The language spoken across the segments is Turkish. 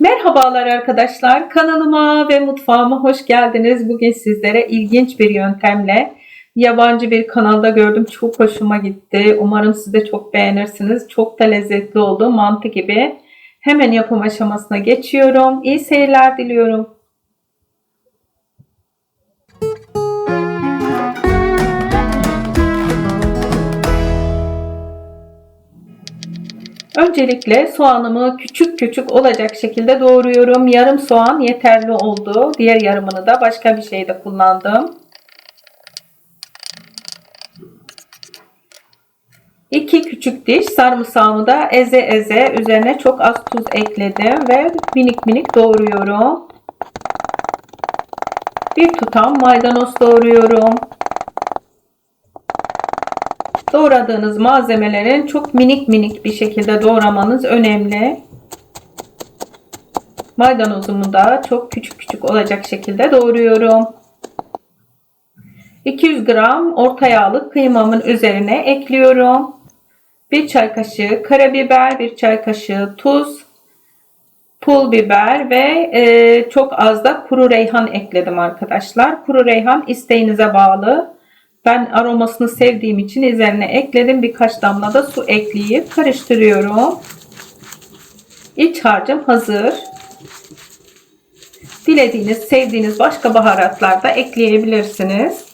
Merhabalar arkadaşlar. Kanalıma ve mutfağıma hoş geldiniz. Bugün sizlere ilginç bir yöntemle yabancı bir kanalda gördüm. Çok hoşuma gitti. Umarım siz de çok beğenirsiniz. Çok da lezzetli oldu. Mantı gibi. Hemen yapım aşamasına geçiyorum. İyi seyirler diliyorum. Öncelikle soğanımı küçük küçük olacak şekilde doğruyorum. Yarım soğan yeterli oldu. Diğer yarımını da başka bir şeyde kullandım. 2 küçük diş sarımsağımı da eze eze üzerine çok az tuz ekledim ve minik minik doğruyorum. Bir tutam maydanoz doğruyorum. Doğradığınız malzemelerin çok minik minik bir şekilde doğramanız önemli. Maydanozumu da çok küçük küçük olacak şekilde doğruyorum. 200 gram orta yağlı kıymamın üzerine ekliyorum. 1 çay kaşığı karabiber, 1 çay kaşığı tuz, pul biber ve e, çok az da kuru reyhan ekledim arkadaşlar. Kuru reyhan isteğinize bağlı. Ben aromasını sevdiğim için üzerine ekledim. Birkaç damla da su ekleyip karıştırıyorum. İç harcım hazır. Dilediğiniz, sevdiğiniz başka baharatlar da ekleyebilirsiniz.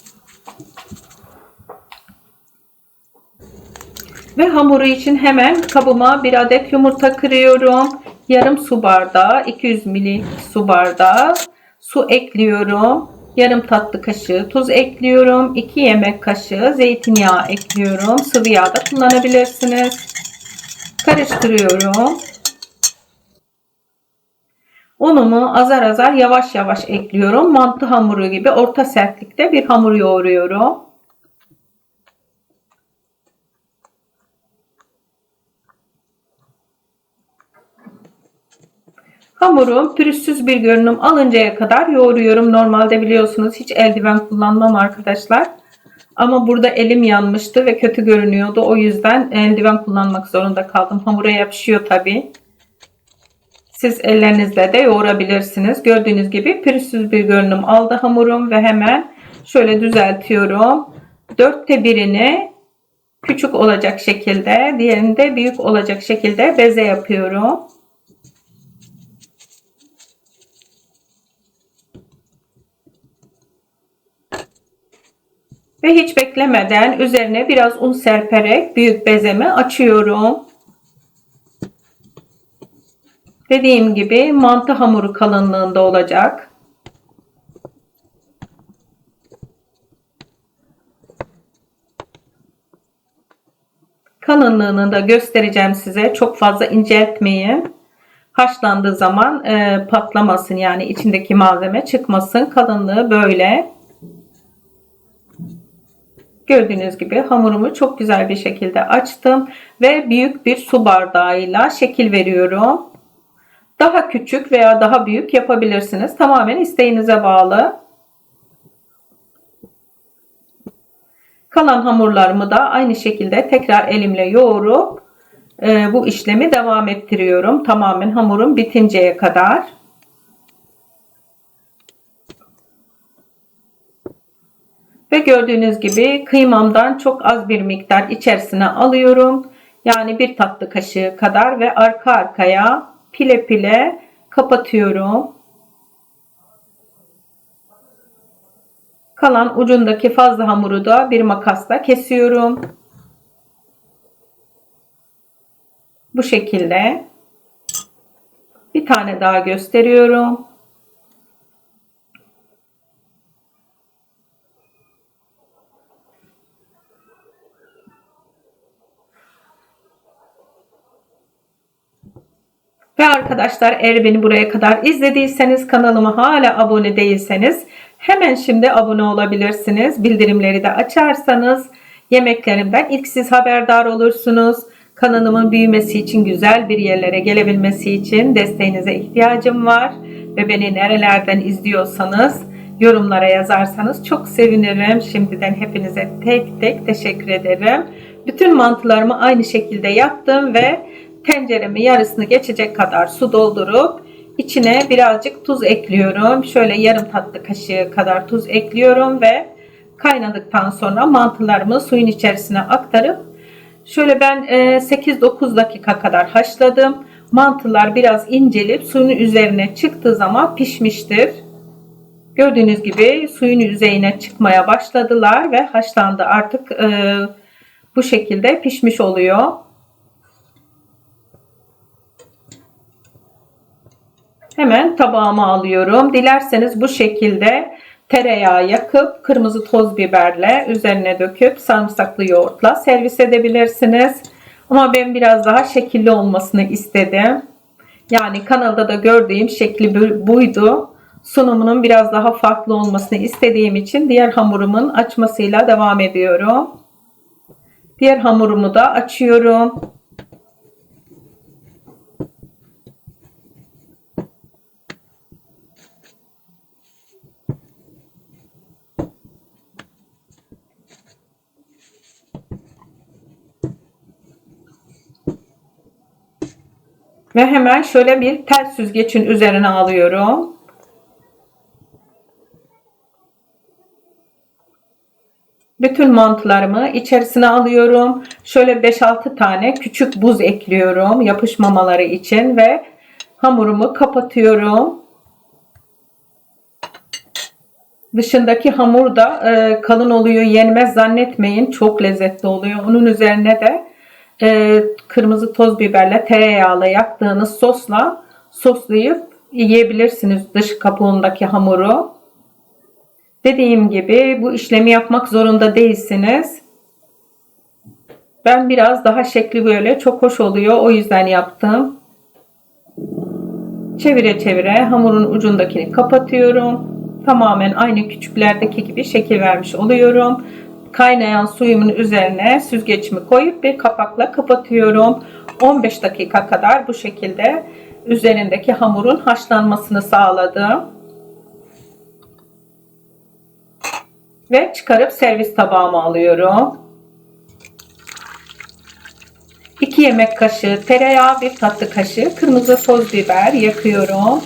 Ve hamuru için hemen kabıma bir adet yumurta kırıyorum. Yarım su bardağı, 200 ml su bardağı su ekliyorum. Yarım tatlı kaşığı tuz ekliyorum. 2 yemek kaşığı zeytinyağı ekliyorum. Sıvı yağ da kullanabilirsiniz. Karıştırıyorum. Unumu azar azar yavaş yavaş ekliyorum. Mantı hamuru gibi orta sertlikte bir hamur yoğuruyorum. Hamurum pürüzsüz bir görünüm alıncaya kadar yoğuruyorum. Normalde biliyorsunuz hiç eldiven kullanmam arkadaşlar. Ama burada elim yanmıştı ve kötü görünüyordu. O yüzden eldiven kullanmak zorunda kaldım. Hamura yapışıyor tabi. Siz ellerinizle de yoğurabilirsiniz. Gördüğünüz gibi pürüzsüz bir görünüm aldı hamurum ve hemen şöyle düzeltiyorum. Dörtte birini küçük olacak şekilde, diğerini de büyük olacak şekilde beze yapıyorum. Ve hiç beklemeden üzerine biraz un serperek büyük bezemi açıyorum. Dediğim gibi mantı hamuru kalınlığında olacak. Kalınlığını da göstereceğim size. Çok fazla inceltmeyin. Haşlandığı zaman e, patlamasın yani içindeki malzeme çıkmasın. Kalınlığı böyle. Gördüğünüz gibi hamurumu çok güzel bir şekilde açtım ve büyük bir su bardağıyla şekil veriyorum. Daha küçük veya daha büyük yapabilirsiniz. Tamamen isteğinize bağlı. Kalan hamurlarımı da aynı şekilde tekrar elimle yoğurup e, bu işlemi devam ettiriyorum. Tamamen hamurum bitinceye kadar. Ve gördüğünüz gibi kıymamdan çok az bir miktar içerisine alıyorum. Yani bir tatlı kaşığı kadar ve arka arkaya pile pile kapatıyorum. Kalan ucundaki fazla hamuru da bir makasla kesiyorum. Bu şekilde. Bir tane daha gösteriyorum. Ve arkadaşlar eğer beni buraya kadar izlediyseniz kanalıma hala abone değilseniz hemen şimdi abone olabilirsiniz. Bildirimleri de açarsanız yemeklerimden ilk siz haberdar olursunuz. Kanalımın büyümesi için güzel bir yerlere gelebilmesi için desteğinize ihtiyacım var. Ve beni nerelerden izliyorsanız yorumlara yazarsanız çok sevinirim. Şimdiden hepinize tek tek teşekkür ederim. Bütün mantılarımı aynı şekilde yaptım ve tenceremi yarısını geçecek kadar su doldurup içine birazcık tuz ekliyorum. Şöyle yarım tatlı kaşığı kadar tuz ekliyorum ve kaynadıktan sonra mantılarımı suyun içerisine aktarıp şöyle ben e, 8-9 dakika kadar haşladım. Mantılar biraz incelip suyun üzerine çıktığı zaman pişmiştir. Gördüğünüz gibi suyun yüzeyine çıkmaya başladılar ve haşlandı. Artık e, bu şekilde pişmiş oluyor. Hemen tabağıma alıyorum. Dilerseniz bu şekilde tereyağı yakıp kırmızı toz biberle üzerine döküp sarımsaklı yoğurtla servis edebilirsiniz. Ama ben biraz daha şekilli olmasını istedim. Yani kanalda da gördüğüm şekli bu- buydu. Sunumunun biraz daha farklı olmasını istediğim için diğer hamurumun açmasıyla devam ediyorum. Diğer hamurumu da açıyorum. Ve hemen şöyle bir tel süzgecin üzerine alıyorum. Bütün mantılarımı içerisine alıyorum. Şöyle 5-6 tane küçük buz ekliyorum yapışmamaları için ve hamurumu kapatıyorum. Dışındaki hamur da e, kalın oluyor, yenmez zannetmeyin. Çok lezzetli oluyor. Onun üzerine de e, kırmızı toz biberle tereyağla yaktığınız sosla soslayıp yiyebilirsiniz dış kabuğundaki hamuru. Dediğim gibi bu işlemi yapmak zorunda değilsiniz. Ben biraz daha şekli böyle çok hoş oluyor. O yüzden yaptım. Çevire çevire hamurun ucundakini kapatıyorum. Tamamen aynı küçüklerdeki gibi şekil vermiş oluyorum. Kaynayan suyumun üzerine süzgecimi koyup bir kapakla kapatıyorum. 15 dakika kadar bu şekilde üzerindeki hamurun haşlanmasını sağladım. Ve çıkarıp servis tabağıma alıyorum. 2 yemek kaşığı tereyağı, 1 tatlı kaşığı kırmızı toz biber yakıyorum.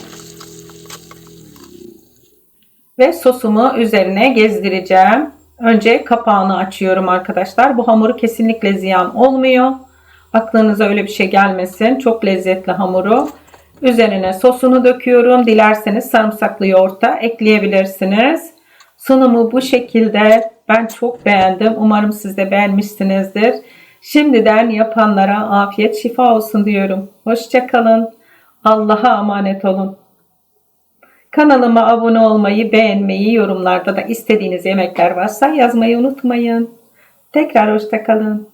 Ve sosumu üzerine gezdireceğim. Önce kapağını açıyorum arkadaşlar. Bu hamuru kesinlikle ziyan olmuyor. Aklınıza öyle bir şey gelmesin. Çok lezzetli hamuru. Üzerine sosunu döküyorum. Dilerseniz sarımsaklı yoğurta ekleyebilirsiniz. Sunumu bu şekilde. Ben çok beğendim. Umarım siz de beğenmişsinizdir. Şimdiden yapanlara afiyet şifa olsun diyorum. Hoşçakalın. Allah'a emanet olun. Kanalıma abone olmayı, beğenmeyi, yorumlarda da istediğiniz yemekler varsa yazmayı unutmayın. Tekrar hoşçakalın.